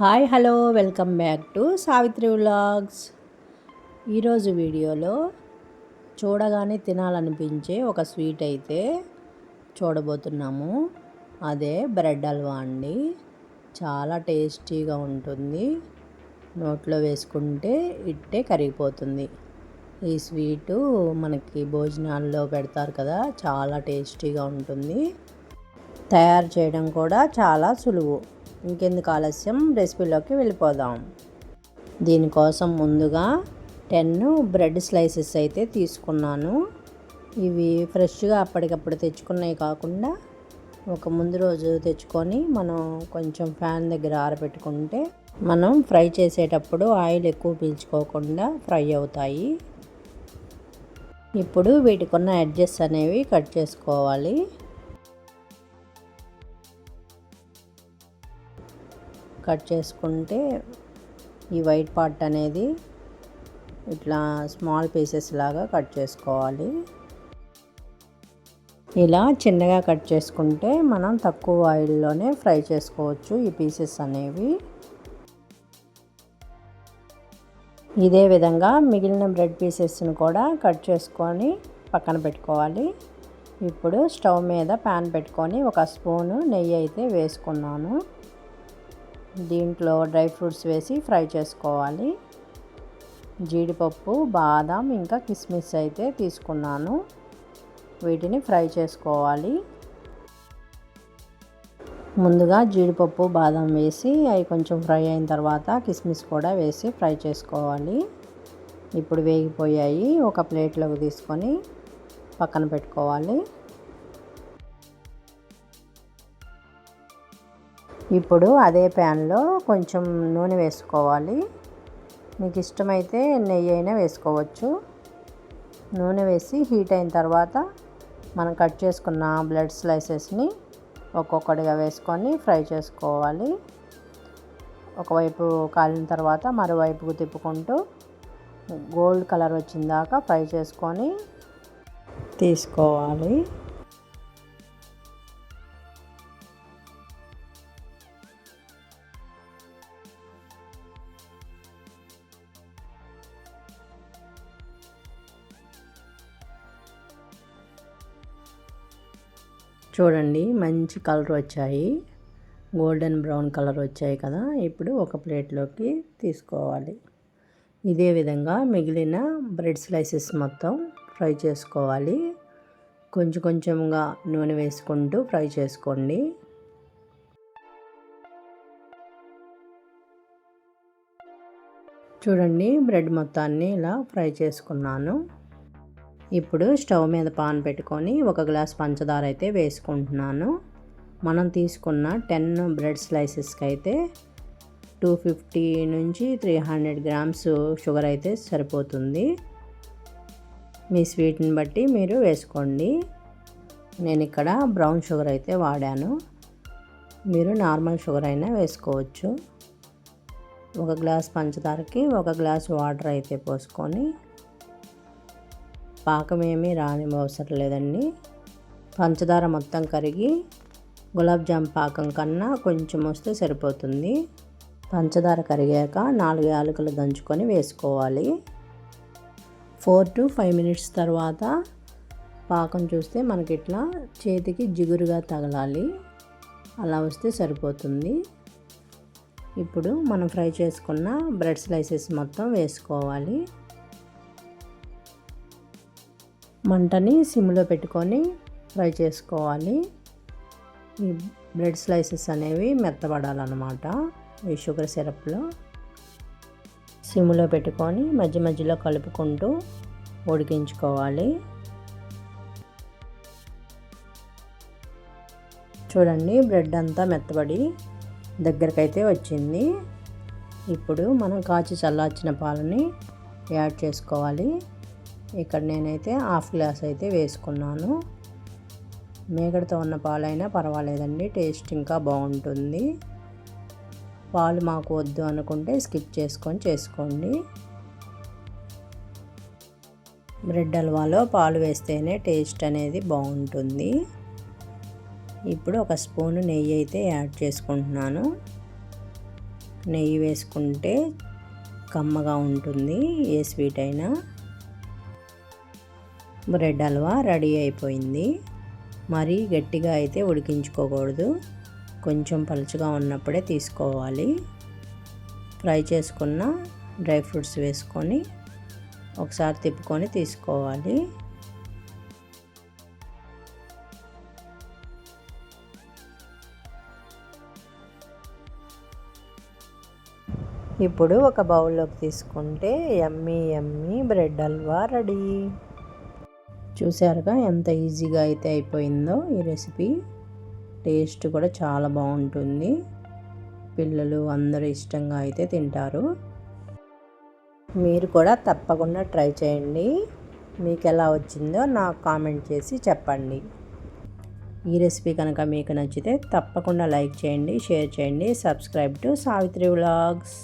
Hi hello welcome back to Savitri vlogs. ఈరోజు వీడియోలో చూడగానే తినాలనిపించే ఒక స్వీట్ అయితే చూడబోతున్నాము. అదే బ్రెడ్ హల్వా అండి. చాలా టేస్టీగా ఉంటుంది. నోట్లో వేసుకుంటే ఇట్టే కరిగిపోతుంది. ఈ స్వీటు మనకి భోజనాల్లో పెడతారు కదా చాలా టేస్టీగా ఉంటుంది. తయారు చేయడం కూడా చాలా సులువు. ఇంకెందుకు ఆలస్యం? రెసిపీలోకి వెళ్ళిపోదాం. దీనికోసం ముందుగా టెన్ బ్రెడ్ స్లైసెస్ అయితే తీసుకున్నాను. ఇవి ఫ్రెష్గా అప్పటికప్పుడు తెచ్చుకున్నవి కాకుండా ఒక ముందు రోజు తెచ్చుకొని మనం కొంచెం ఫ్యాన్ దగ్గర ఆరబెట్టుకుంటే మనం ఫ్రై చేసేటప్పుడు ఆయిల్ ఎక్కువ పీల్చుకోకుండా ఫ్రై అవుతాయి. ఇప్పుడు వీటికి ఉన్న ఎడ్జెస్ అనేవి కట్ చేసుకోవాలి. కట్ చేసుకుంటే ఈ వైట్ పార్ట్ అనేది ఇట్లా స్మాల్ పీసెస్ లాగా కట్ చేసుకోవాలి. ఇలా చిన్నగా కట్ చేసుకుంటే మనం తక్కువ ఆయిల్లోనే ఫ్రై చేసుకోవచ్చు ఈ పీసెస్ అనేవి. ఇదే విధంగా మిగిలిన బ్రెడ్ పీసెస్ని కూడా కట్ చేసుకొని పక్కన పెట్టుకోవాలి. ఇప్పుడు స్టవ్ మీద ప్యాన్ పెట్టుకొని ఒక స్పూను నెయ్యి అయితే వేసుకున్నాను. దీంట్లో డ్రై ఫ్రూట్స్ వేసి ఫ్రై చేసుకోవాలి. జీడిపప్పు బాదం ఇంకా కిస్మిస్ అయితే తీసుకున్నాను. వీటిని ఫ్రై చేసుకోవాలి. ముందుగా జీడిపప్పు బాదం వేసి అవి కొంచెం ఫ్రై అయిన తర్వాత కిస్మిస్ కూడా వేసి ఫ్రై చేసుకోవాలి. ఇప్పుడు వేగిపోయాయి. ఒక ప్లేట్లోకి తీసుకొని పక్కన పెట్టుకోవాలి. ఇప్పుడు అదే ప్యాన్లో కొంచెం నూనె వేసుకోవాలి. మీకు ఇష్టమైతే నెయ్యి అయినా వేసుకోవచ్చు. నూనె వేసి హీట్ అయిన తర్వాత మనం కట్ చేసుకున్న బ్లడ్ స్లైసెస్ని ఒక్కొక్కటిగా వేసుకొని ఫ్రై చేసుకోవాలి. ఒకవైపు కాలిన తర్వాత మరోవైపుకు తిప్పుకుంటూ గోల్డ్ కలర్ వచ్చిన దాకా ఫ్రై చేసుకొని తీసుకోవాలి. చూడండి మంచి కలర్ వచ్చాయి. గోల్డెన్ బ్రౌన్ కలర్ వచ్చాయి కదా ఇప్పుడు ఒక ప్లేట్లోకి తీసుకోవాలి. ఇదే విధంగా మిగిలిన బ్రెడ్ స్లైసెస్ మొత్తం ఫ్రై చేసుకోవాలి. కొంచెం కొంచెంగా నూనె వేసుకుంటూ ఫ్రై చేసుకోండి. చూడండి బ్రెడ్ మొత్తాన్ని ఇలా ఫ్రై చేసుకున్నాను. ఇప్పుడు స్టవ్ మీద పాన్ పెట్టుకొని ఒక గ్లాస్ పంచదార అయితే వేసుకుంటున్నాను. మనం తీసుకున్న టెన్ బ్రెడ్ స్లైసెస్కి అయితే టూ ఫిఫ్టీ నుంచి త్రీ హండ్రెడ్ గ్రామ్స్ షుగర్ అయితే సరిపోతుంది. మీ స్వీట్ని బట్టి మీరు వేసుకోండి. నేను ఇక్కడ బ్రౌన్ షుగర్ అయితే వాడాను. మీరు నార్మల్ షుగర్ అయినా వేసుకోవచ్చు. ఒక గ్లాస్ పంచదారకి ఒక గ్లాస్ వాటర్ అయితే పోసుకొని పాకం ఏమీ రాని అవసరం లేదండి. పంచదార మొత్తం కరిగి గులాబ్ జామ్ పాకం కన్నా కొంచెం వస్తే సరిపోతుంది. పంచదార కరిగాక నాలుగు యాలకులు దంచుకొని వేసుకోవాలి. ఫోర్ టు ఫైవ్ మినిట్స్ తర్వాత పాకం చూస్తే మనకి ఇట్లా చేతికి జిగురుగా తగలాలి. అలా వస్తే సరిపోతుంది. ఇప్పుడు మనం ఫ్రై చేసుకున్న బ్రెడ్ స్లైసెస్ మొత్తం వేసుకోవాలి. మంటని సిమ్లో పెట్టుకొని ఫ్రై చేసుకోవాలి. ఈ బ్రెడ్ స్లైసెస్ అనేవి మెత్తబడాలన్నమాట ఈ షుగర్ సిరప్లో. సిమ్లో పెట్టుకొని మధ్య మధ్యలో కలుపుకుంటూ ఉడికించుకోవాలి. చూడండి బ్రెడ్ అంతా మెత్తబడి దగ్గరకైతే వచ్చింది. ఇప్పుడు మనం కాచి చల్లార్చిన పాలని యాడ్ చేసుకోవాలి. ఇక్కడ నేనైతే హాఫ్ గ్లాస్ అయితే వేసుకున్నాను. మేగడతో ఉన్న పాలైనా పర్వాలేదండి టేస్ట్ ఇంకా బాగుంటుంది. పాలు మాకు వద్దు అనుకుంటే స్కిప్ చేసుకొని చేసుకోండి. బ్రెడ్ హల్వాలో పాలు వేస్తేనే టేస్ట్ అనేది బాగుంటుంది. ఇప్పుడు ఒక స్పూన్ నెయ్యి అయితే యాడ్ చేసుకుంటున్నాను. నెయ్యి వేసుకుంటే కమ్మగా ఉంటుంది ఏ స్వీట్ అయినా. బ్రెడ్ హల్వా రెడీ అయిపోయింది. మరీ గట్టిగా అయితే ఉడికించుకోకూడదు. కొంచెం పలుచగా ఉన్నప్పుడే తీసుకోవాలి. ఫ్రై చేసుకున్న డ్రై ఫ్రూట్స్ వేసుకొని ఒకసారి తిప్పుకొని తీసుకోవాలి. ఇప్పుడు ఒక బౌల్లోకి తీసుకుంటే yummy yummy bread halwa ready. చూసారుగా ఎంత ఈజీగా అయితే అయిపోయిందో ఈ రెసిపీ. టేస్ట్ కూడా చాలా బాగుంటుంది. పిల్లలు అందరూ ఇష్టంగా అయితే తింటారు. మీరు కూడా తప్పకుండా ట్రై చేయండి. మీకు ఎలా వచ్చిందో నాకు కామెంట్ చేసి చెప్పండి. ఈ రెసిపీ కనుక మీకు నచ్చితే తప్పకుండా లైక్ చేయండి షేర్ చేయండి. Subscribe to Savitri vlogs.